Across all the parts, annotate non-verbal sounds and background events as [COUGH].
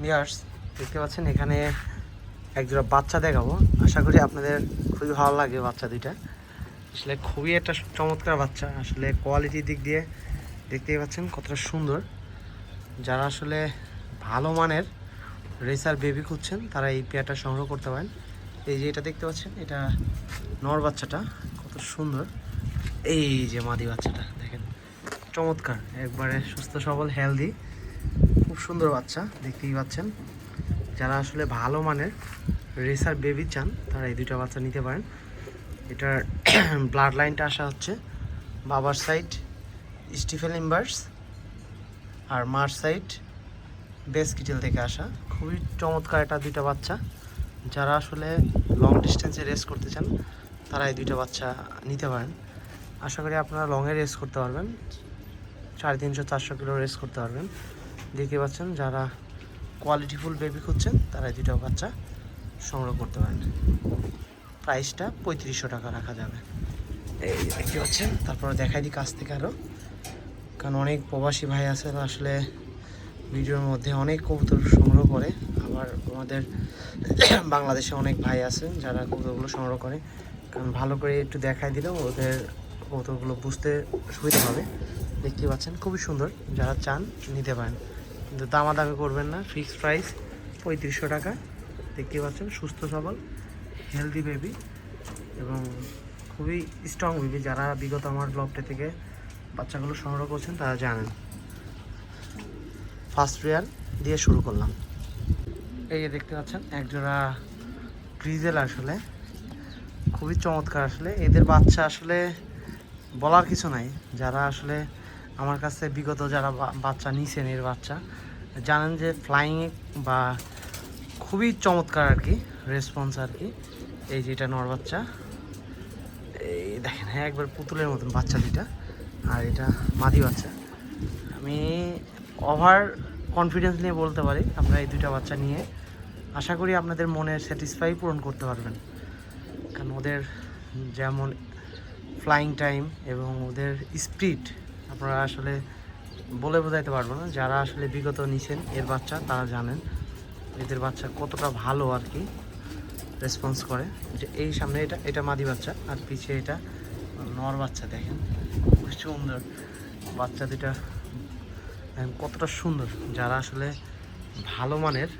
মিয়ার্স দেখতে পাচ্ছেন এখানে একজোড়া বাচ্চা দেখাবো। আশা করি আপনাদের খুবই ভালো লাগে বাচ্চা দুইটা। আসলে খুবই একটা চমৎকার বাচ্চা, আসলে কোয়ালিটির দিক দিয়ে দেখতেই পাচ্ছেন কতটা সুন্দর। যারা আসলে ভালো মানের রেসার বেবি খুঁজছেন, তারা এই পেয়ারটা সংগ্রহ করতে পারেন। এই যে এটা দেখতে পাচ্ছেন, এটা নর বাচ্চাটা, কত সুন্দর। এই যে মাদি বাচ্চাটা, দেখেন, চমৎকার। একবারে সুস্থ সবল হেলদি খুব সুন্দর বাচ্চা, দেখতেই পাচ্ছেন। যারা আসলে ভালো মানের রেসার বেবি চান, তারা এই দুটো বাচ্চা নিতে পারেন। এটার [CLEARS THROAT] ব্লাড লাইনটা আসা হচ্ছে বাবার সাইড স্টিফেল ইম্বার্স আর মার সাইড বেস কিটেল থেকে আসা। খুবই চমৎকার এটা দুইটা বাচ্চা। যারা আসলে লং ডিস্টেন্সে রেস করতে চান, তারা এই দুইটা বাচ্চা নিতে পারেন। আশা করি আপনারা লংয়ে রেস করতে পারবেন। সাড়ে তিনশো চারশো কিলো রেস করতে পারবেন। দেখতে পাচ্ছেন, যারা কোয়ালিটিফুল বেবি খুঁজছেন, তারা দুটো বাচ্চা সংগ্রহ করতে পারেন। প্রাইসটা পঁয়ত্রিশশো টাকা রাখা যাবে। এই দেখতে পাচ্ছেন, তারপরে দেখাই দিই কাছ থেকে আরও কারণ অনেক প্রবাসী ভাই আছে আসলে ভিডিওর মধ্যে অনেক কবুতর সংগ্রহ করে। আবার আমাদের বাংলাদেশে অনেক ভাই আছে যারা কবুতরগুলো সংগ্রহ করে। কারণ ভালো করে একটু দেখাই দিলেও ওদের কবুতরগুলো বুঝতে সুবিধা হবে। দেখতে পাচ্ছেন, খুবই সুন্দর। যারা চান, নিতে পারেন। কিন্তু দামাদামি করবেন না ফিক্সড প্রাইস পঁয়ত্রিশশো টাকা। দেখতে পাচ্ছেন, সুস্থ সবল হেলদি বেবি এবং খুবই স্ট্রং বেবি যারা বিগত আমার ব্লগটা থেকে বাচ্চাগুলো সংগ্রহ করছেন, তারা জানেন। ফার্স্ট রেয়ার দিয়ে শুরু করলাম। এই যে দেখতে পাচ্ছেন, একজোড়া গ্রিজেল আসলে, খুবই চমৎকার আসলে। এদের বাচ্চা আসলে বলার কিছু নাই। যারা আসলে আমার কাছে বিগত যারা বাচ্চা নিছেন, এর বাচ্চা জানেন যে ফ্লাইং বা খুবই চমৎকার আর কি রেসপন্স আর কি। এই যে এটা নর বাচ্চা। এই দেখেন হ্যাঁ একবার পুতুলের মতন বাচ্চা দুইটা। আর এটা মাদি বাচ্চা। আমি ওভার কনফিডেন্স নিয়ে বলতে পারি, আপনারা এই দুইটা বাচ্চা নিয়ে আশা করি আপনাদের মনের স্যাটিসফাই পূরণ করতে পারবেন। কারণ ওদের যেমন ফ্লাইং টাইম এবং ওদের স্পিড আপনারা আসলে বলে বোঝাইতে পারব না। যারা আসলে বিগত নিছেন, এর বাচ্চা, তারা জানেন। এদের বাচ্চা কতটা ভালো আর কি রেসপন্স করে। যে এই সামনে এটা এটা মাদি বাচ্চা, আর পিছিয়ে এটা নর বাচ্চা, দেখেন। খুব সুন্দর বাচ্চা দুটা কতটা সুন্দর। যারা আসলে ভালো মানের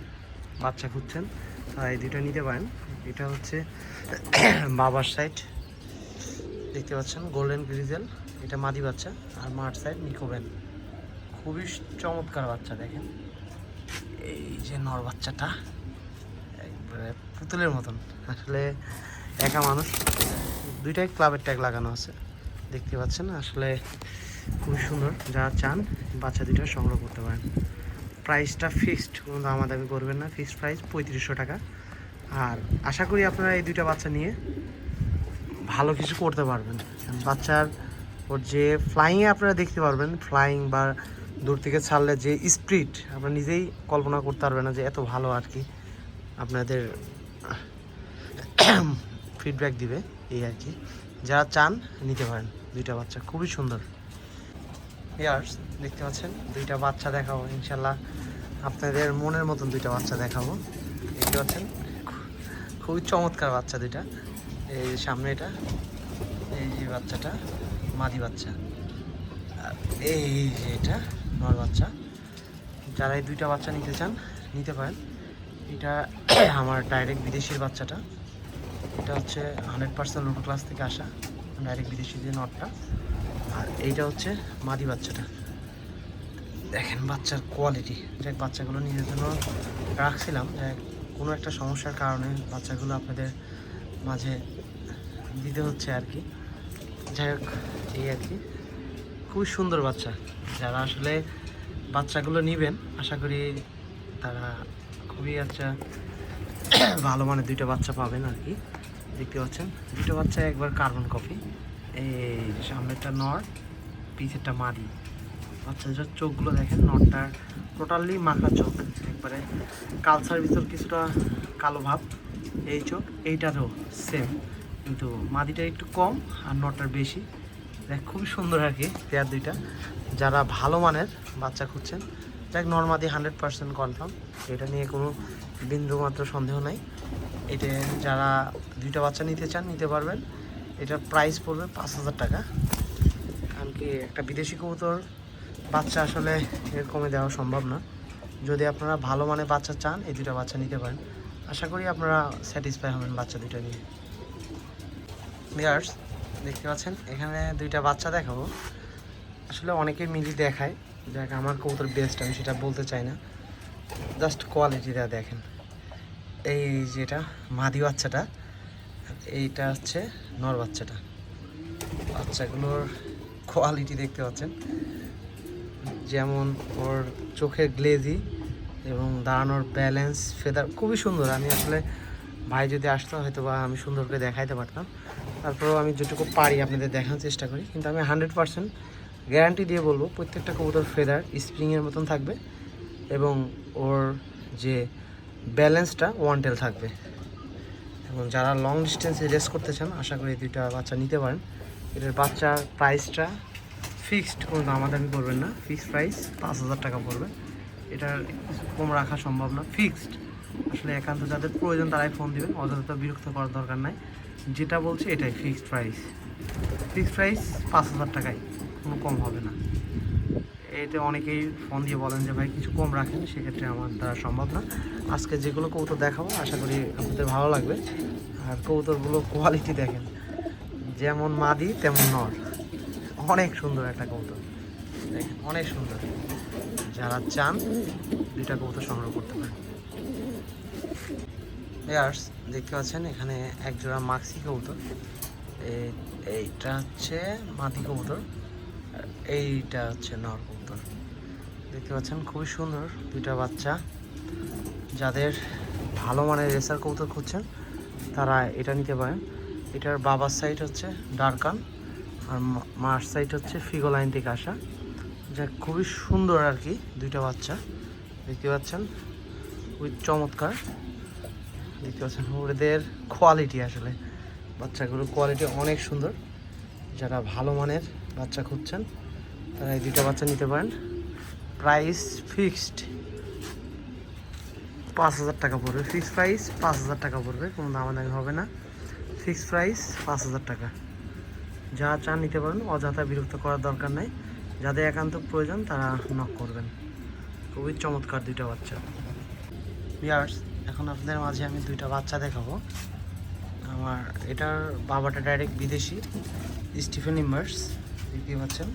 বাচ্চা খুঁজছেন, তারা এই দুটো নিতে পারেন। এটা হচ্ছে [COUGHS] বাবার সাইড দেখতে পাচ্ছেন গোল্ডেন গ্রিজেল এটা মাদি বাচ্চা, আর মার সাইড নিকোবেন খুবই চমৎকার বাচ্চা, দেখেন। এই যে নর বাচ্চাটা, একবারে পুতুলের মতন। আসলে একা মানুষ, দুইটাই ক্লাবের ট্যাগ লাগানো আছে, দেখতে পাচ্ছেন আসলে খুবই সুন্দর, যারা চান বাচ্চা দুইটা সংগ্রহ করতে পারেন। প্রাইসটা ফিক্সড কোনো দামাদামি করবেন না ফিক্সড প্রাইস পঁয়ত্রিশশো টাকা। আর আশা করি আপনারা এই দুইটা বাচ্চা নিয়ে ভালো কিছু করতে পারবেন। বাচ্চার ওর যে ফ্লাইংয়ে আপনারা দেখতে পারবেন ফ্লাইং বা দূর থেকে ছাড়লে যে স্পিড আপনারা নিজেই কল্পনা করতে পারবেন না যে এত ভালো আর কি আপনাদের ফিডব্যাক দিবে, এই আর কি। যারা চান, নিতে পারেন দুইটা বাচ্চা। খুবই সুন্দর। ইয়ার্স দেখতে পাচ্ছেন? দুইটা বাচ্চা দেখাবো ইনশাল্লাহ আপনাদের মনের মতন দুইটা বাচ্চা দেখাবো। দেখতে পাচ্ছেন? খুবই চমৎকার বাচ্চা দুইটা। এই যে সামনে এটা, এই যে বাচ্চাটা, মাদি বাচ্চা। এই যে এটা নর বাচ্চা। যারা এই দুইটা বাচ্চা নিতে চান, নিতে পারেন। এটা আমার ডাইরেক্ট বিদেশির বাচ্চাটা। এটা হচ্ছে হান্ড্রেড পার্সেন্ট লোটো ক্লাস থেকে আসা ডাইরেক্ট বিদেশি যে নটটা আর এইটা হচ্ছে মাদি বাচ্চাটা। দেখেন বাচ্চার কোয়ালিটি যাক বাচ্চাগুলো নিজের জন্য রাখছিলাম। যাক কোনো একটা সমস্যার কারণে বাচ্চাগুলো আপনাদের মাঝে দিতে হচ্ছে আর কি। যাই হোক, এই আর কি। খুবই সুন্দর বাচ্চা। যারা আসলে বাচ্চাগুলো নেবেন, আশা করি তারা খুবই আচ্ছা [CLEARS THROAT] ভালো মানে দুইটা বাচ্চা পাবেন আর কি। দেখতে পাচ্ছেন দুটো বাচ্চা একবার কার্বন কপি। এই সামনেরটা নর পিছেরটা মাদি। বাচ্চাদের চোখগুলো দেখেন নটটার টোটালি মাখা চোখ। একবারে কালচার ভিতর কিছুটা কালো ভাব। এই চোখ, এইটারও সেম কিন্তু মাদিটা একটু কম আর নটটার বেশি। খুবই সুন্দর আর কি পেয়ার দুইটা। যারা ভালো মানের বাচ্চা খুঁজছেন, দেখ, নর্মাদি হান্ড্রেড পার্সেন্ট কনফার্ম এটা নিয়ে কোনো বিন্দু মাত্র সন্দেহ নাই। এটা যারা দুইটা বাচ্চা নিতে চান, নিতে পারবেন। এটার প্রাইস পড়বে পাঁচ হাজার টাকা। কারণ কি, একটা বিদেশি কবুতর বাচ্চা আসলে এর কমে দেওয়া সম্ভব না। যদি আপনারা ভালো মানে বাচ্চা চান, এই দুইটা বাচ্চা নিতে পারেন। আশা করি আপনারা স্যাটিসফাই হবেন বাচ্চা দুইটা নিয়ে। বিয়ার্স দেখতে পাচ্ছেন, এখানে দুইটা বাচ্চা দেখাবো। আসলে অনেকে মিলি দেখায় দেখ আমার কবুতর বেস্ট আমি সেটা বলতে চাই না। জাস্ট কোয়ালিটিটা দেখেন। এই যেটা, মাদি বাচ্চাটা এইটা হচ্ছে নর বাচ্চাটা। বাচ্চাগুলোর কোয়ালিটি দেখতে পাচ্ছেন। যেমন ওর চোখের গ্লেজি এবং দাঁড়ানোর ব্যালেন্স ফেদার খুবই সুন্দর। আমি আসলে ভাই যদি আসতো হয়তো বা আমি সুন্দর করে দেখাইতে পারতাম। তারপরেও আমি যেটুকু পারি আপনাদের দেখানোর চেষ্টা করি। কিন্তু আমি হান্ড্রেড পার্সেন্ট গ্যারান্টি দিয়ে বলব, প্রত্যেকটা কবুতর ফেদার স্প্রিংয়ের মতন থাকবে এবং ওর যে ব্যালেন্সটা ওয়ান টেল থাকবে। এবং যারা লং ডিস্টেন্সে রেস করতে চান, আশা করি দুইটা বাচ্চা নিতে পারেন। এটার বাচ্চার প্রাইসটা ফিক্সড কোনো দামাদামি করবেন না। ফিক্সড প্রাইস পাঁচ হাজার টাকা পড়বে। এটার কম রাখা সম্ভব না ফিক্সড আসলে একান্ত যাদের প্রয়োজন তারাই ফোন দিবেন, অযথা বিরক্ত করার দরকার নাই। যেটা বলছি এটাই ফিক্সড প্রাইস ফিক্সড প্রাইস পাঁচ হাজার টাকায়, কোনো কম হবে না। এতে অনেকেই ফোন দিয়ে বলেন যে, ভাই, কিছু কম রাখেন, সেক্ষেত্রে আমার দ্বারা সম্ভব না। আজকে যেগুলো কবুতর দেখাবো, আশা করি আপনাদের ভালো লাগবে। আর কবুতরগুলো কোয়ালিটি দেখেন, যেমন মাদি, তেমন নর। অনেক সুন্দর একটা কবুতর। দেখেন, অনেক সুন্দর। যারা চান, দুইটা কবুতর সংগ্রহ করতে পারেন। এয়ার্স দেখতে পাচ্ছেন, এখানে এক জোড়া মাক্সি কবুতর। এই- এইটা হচ্ছে মাদি কবুতর এইটা হচ্ছে নর কবুতর। দেখতে পাচ্ছেন, খুবই সুন্দর দুইটা বাচ্চা। যাদের ভালো মানের রেসার কবুতর খুঁজছেন, তারা এটা নিতে পারেন। এটার বাবার সাইড হচ্ছে ডারকান আর মার সাইড হচ্ছে ফিগো লাইন থেকে আসা যা খুবই সুন্দর আর কি, দুইটা বাচ্চা। দেখতে পাচ্ছেন, খুবই চমৎকার। দেখতে পাচ্ছেন ওদের কোয়ালিটি আসলে। বাচ্চাগুলোর কোয়ালিটি অনেক সুন্দর। যারা ভালো মানের বাচ্চা খুঁজছেন, তারা এই দুইটা বাচ্চা নিতে পারেন। প্রাইস ফিক্সড পাঁচ হাজার টাকা পড়বে। ফিক্সড প্রাইস পাঁচ হাজার টাকা পড়বে। কোনো দামাদামি হবে না। ফিক্সড প্রাইস পাঁচ হাজার টাকা। যা চান নিতে পারেন। অযথা বিরক্ত করার দরকার নাই। যাদের একান্ত প্রয়োজন, তারা নক করবেন। খুবই চমৎকার দুইটা বাচ্চা। বিয়ার্স এখন আপনাদের মাঝে আমি দুইটা বাচ্চা দেখাবো। আমার এটার বাবাটা ডাইরেক্ট বিদেশি, স্টিফেন ইমার্স দেখতে পাচ্ছেন।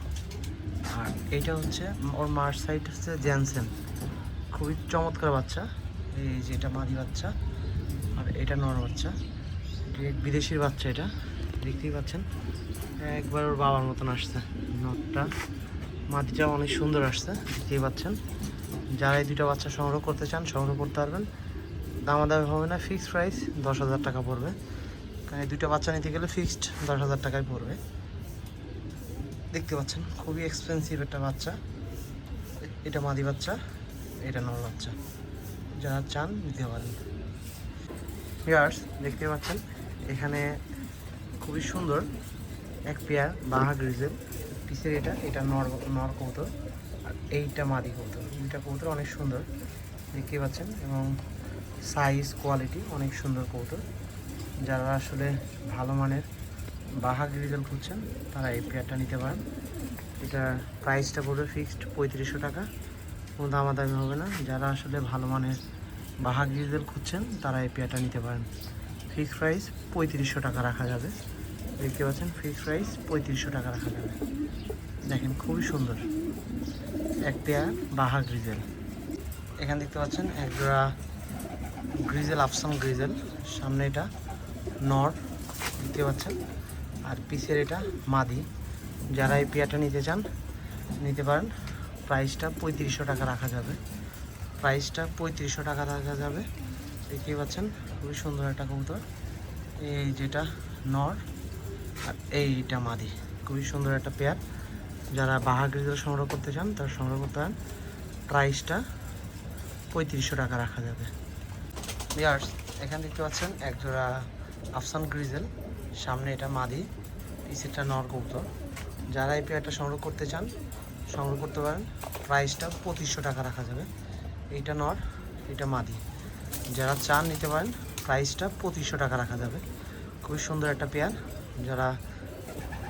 আর এইটা হচ্ছে, ওর মার সাইড হচ্ছে জ্যানসেন। খুবই চমৎকার বাচ্চা, এই যে এটা মাদি বাচ্চা, আর এটা নর বাচ্চা। ডিরেক্ট বিদেশির বাচ্চা এটা, দেখতেই পাচ্ছেন। একবার ওর বাবার মতন আসছে নটটা মাটিটা অনেক সুন্দর আসছে, দেখতেই পাচ্ছেন। যারা এই দুইটা বাচ্চা সংগ্রহ করতে চান, সংগ্রহ করতে পারবেন। দামাদামি হবে না ফিক্সড প্রাইস দশ হাজার টাকা পড়বে। কারণ এই দুইটা বাচ্চা নিতে গেলে ফিক্সড দশ হাজার টাকায় পড়বে। দেখতে পাচ্ছেন, খুবই এক্সপেন্সিভ একটা বাচ্চা। এটা মাদি বাচ্চা, এটা নর বাচ্চা। যারা চান, নিতে পারেন। ভিউয়ার্স দেখতে পাচ্ছেন, এখানে খুবই সুন্দর এক পেয়ার বাহা গ্রিজেল পিসের এটা এটা নর নর কবুতর আর এইটা মাদি কবুতর। দুইটা কবুতর অনেক সুন্দর। দেখতে পাচ্ছেন, এবং সাইজ, কোয়ালিটি অনেক সুন্দর কবুতর যারা আসলে ভালো মানের বাহা গ্রিজেল খুঁজছেন, তারা এই পেয়ারটা নিতে পারেন। এটা প্রাইসটা পড়বে ফিক্সড পঁয়ত্রিশশো টাকা। কোনো দামাদামি হবে না। যারা আসলে ভালো মানের বাহা গ্রিজেল খুঁজছেন, তারা এই পেয়ারটা নিতে পারেন। ফিক্সড প্রাইস পঁয়ত্রিশশো টাকা রাখা যাবে। দেখতে পাচ্ছেন ফিক্সড প্রাইস পঁয়ত্রিশশো টাকা রাখা যাবে। দেখেন, খুবই সুন্দর। এক পেয়ার বাহা গ্রিজেল এখানে দেখতে পাচ্ছেন, এক জোড়া গ্রিজেল, আফসান গ্রিজেল, সামনে এটা নর, দেখতে পাচ্ছেন। আর পিসের এটা মাদি। যারা এই পেয়ারটা নিতে চান, নিতে পারেন। প্রাইসটা পঁয়ত্রিশশো টাকা রাখা যাবে। প্রাইসটা পঁয়ত্রিশশো টাকা রাখা যাবে। দেখতেই পাচ্ছেন, খুবই সুন্দর একটা কবুতর। এই যেটা নর, আর এইটা মাদি। খুবই সুন্দর একটা পেয়ার। যারা বাহা গ্রিজেল সংগ্রহ করতে চান, তারা সংগ্রহ করতে পারেন। প্রাইসটা পঁয়ত্রিশশো টাকা রাখা যাবে। ইয়ার্স, এখানে দেখতে পাচ্ছেন এক জোড়া আফসান গ্রিজেল, সামনে এটা মাদি পিসেরটা নর কবুতর। যারা এই পেয়ারটা সংগ্রহ করতে চান, সংগ্রহ করতে পারেন। প্রাইসটা পঁচিশশো টাকা রাখা যাবে। এইটা নর, এটা মাদি। যারা চান নিতে পারেন, প্রাইসটা পঁচিশশো টাকা রাখা যাবে। খুবই সুন্দর একটা পেয়ার যারা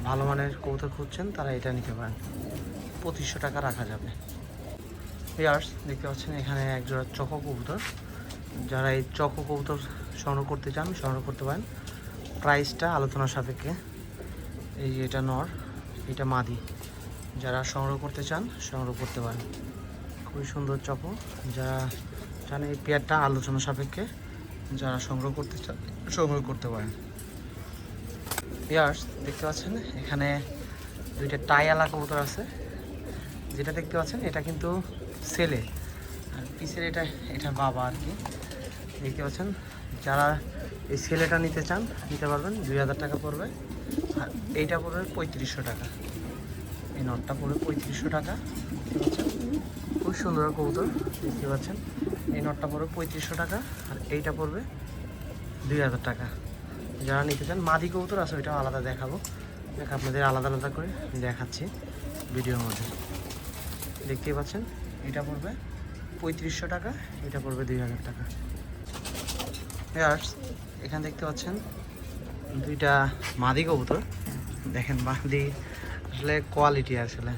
ভালো মানের কবুতর খুঁজছেন, তারা এটা নিতে পারেন। পঁচিশশো টাকা রাখা যাবে। পেয়ার্স দেখতে পাচ্ছেন এখানে একজোড়া চকো কবুতর। যারা এই চকো কবুতর সংগ্রহ করতে চান, সংগ্রহ করতে পারেন। প্রাইসটা আলোচনা সাপেক্ষে। এই যে এটা নর, এটা মাদি। যারা সংগ্রহ করতে চান, সংগ্রহ করতে পারেন। খুবই সুন্দর চকো। যারা চান এই পেয়ারটা আলোচনা সাপেক্ষে, যারা সংগ্রহ করতে চান সংগ্রহ করতে পারেন। পেয়ার্স, দেখতে পাচ্ছেন? এখানে দুইটা টাইয়ালা কবুতর আছে। যেটা দেখতে পাচ্ছেন, এটা কিন্তু ছেলে। আর পিসের এটা এটা বাবা আর কি। দেখতে পাচ্ছেন? যারা এই ছেলেটা নিতে চান, নিতে পারবেন। দুই হাজার টাকা পড়বে। আর এইটা পড়বে পঁয়ত্রিশশো টাকা। এই নটটা পড়বে পঁয়ত্রিশশো টাকা। দেখতে পাচ্ছেন? খুব সুন্দর কবুতর। দেখতে পাচ্ছেন? এই নটটা পড়বে পঁয়ত্রিশশো টাকা। আর এইটা পড়বে দুই হাজার টাকা। যারা নিতে চান, মাদি কবুতর আছে, ওইটাও আলাদা দেখাবো। দেখ, আপনাদের আলাদা আলাদা করে দেখাচ্ছি ভিডিওর মধ্যে। দেখতেই পাচ্ছেন? এটা পড়বে পঁয়ত্রিশশো টাকা, এটা পড়বে দুই হাজার টাকা। ইয়ার্স এখানে দেখতে পাচ্ছেন দুইটা মাদি কবুতর। দেখেন মাদি আসলে কোয়ালিটি আসলে।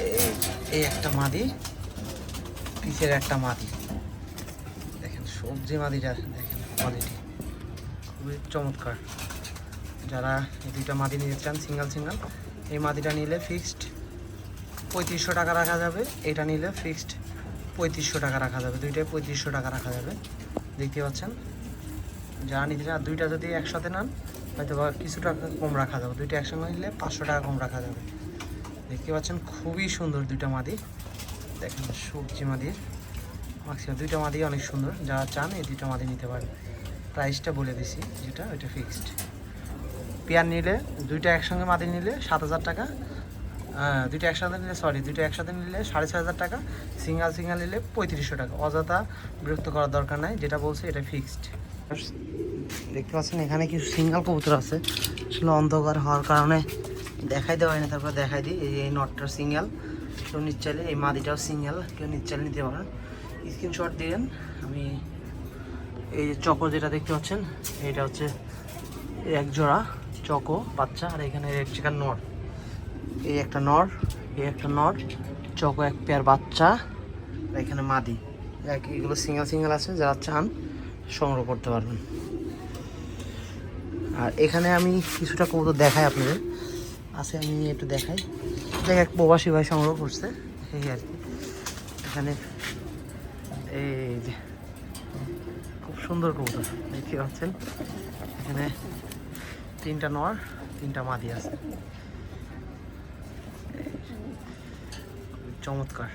এই- এই একটা মাদি, পিসের একটা মাদি। দেখেন সবজি মাদিটা দেখেন কোয়ালিটি খুবই চমৎকার। যারা এই দুইটা মাদি নিতে চান সিঙ্গেল সিঙ্গেল এই মাদিটা নিলে ফিক্সড পঁয়ত্রিশশো টাকা রাখা যাবে, এটা নিলে ফিক্সড পঁয়ত্রিশশো টাকা রাখা যাবে, দুইটাই পঁয়ত্রিশশো টাকা রাখা যাবে। দেখতে পাচ্ছেন। যারা নিতে চান, দুইটা যদি একসাথে নেন হয়তো বা কিছু টাকা কম রাখা যাবে। দুইটা একসঙ্গে নিলে পাঁচশো টাকা কম রাখা যাবে। দেখতে পাচ্ছেন, খুবই সুন্দর দুইটা মাদি। দেখেন, সবজি মাদির। ম্যাক্সিমাম দুইটা মাদি অনেক সুন্দর। যারা চান, এই দুইটা মাদি নিতে পারেন। প্রাইসটা বলে দিছি, যেটা, ওইটা ফিক্সড পেয়ার নিলে, দুইটা একসঙ্গে মাদি নিলে সাত হাজার টাকা। আহ, দুইটা একসাথে নিলে সরি দুইটা একসাথে নিলে সাড়ে ছয় হাজার টাকা সিঙ্গেল সিঙ্গেল নিলে পঁয়ত্রিশশো টাকা। অযথা বিরক্ত করার দরকার নাই যেটা বলছে এটা ফিক্সড দেখতে পাচ্ছেন এখানে কিছু সিঙ্গেল কবুতর আছে। আসলে অন্ধকার হওয়ার কারণে দেখাই দেওয়া হয় না তারপর দেখাই দিই। এই এই নটটা সিঙ্গেল কেউ নিচ্ছালে এই মাদিটাও সিঙ্গেল কেউ নিচ্ছালে নিতে পারেন স্ক্রিনশট দিলেন আমি এই যে চকো যেটা দেখতে পাচ্ছেন এটা হচ্ছে এক জোড়া চকো বাচ্চা আর এখানে রেড চিকেন নর এই একটা নর, এই একটা নর, চকো এক পেয়ার বাচ্চা এখানে মাদি। এগুলো সিঙ্গেল সিঙ্গেল আছে, যারা চান, সংগ্রহ করতে পারবেন। আর এখানে আমি কিছুটা কবুতর দেখাই আপনাদের। আছে, আমি একটু দেখাই। দেখ এক প্রবাসী ভাই সংগ্রহ করছে। এই আর কি। এখানে এই যে, খুব সুন্দর কবুতর, দেখতে পাচ্ছেন? এখানে তিনটা নর, তিনটা মাদি আছে এই, খুবই চমৎকার।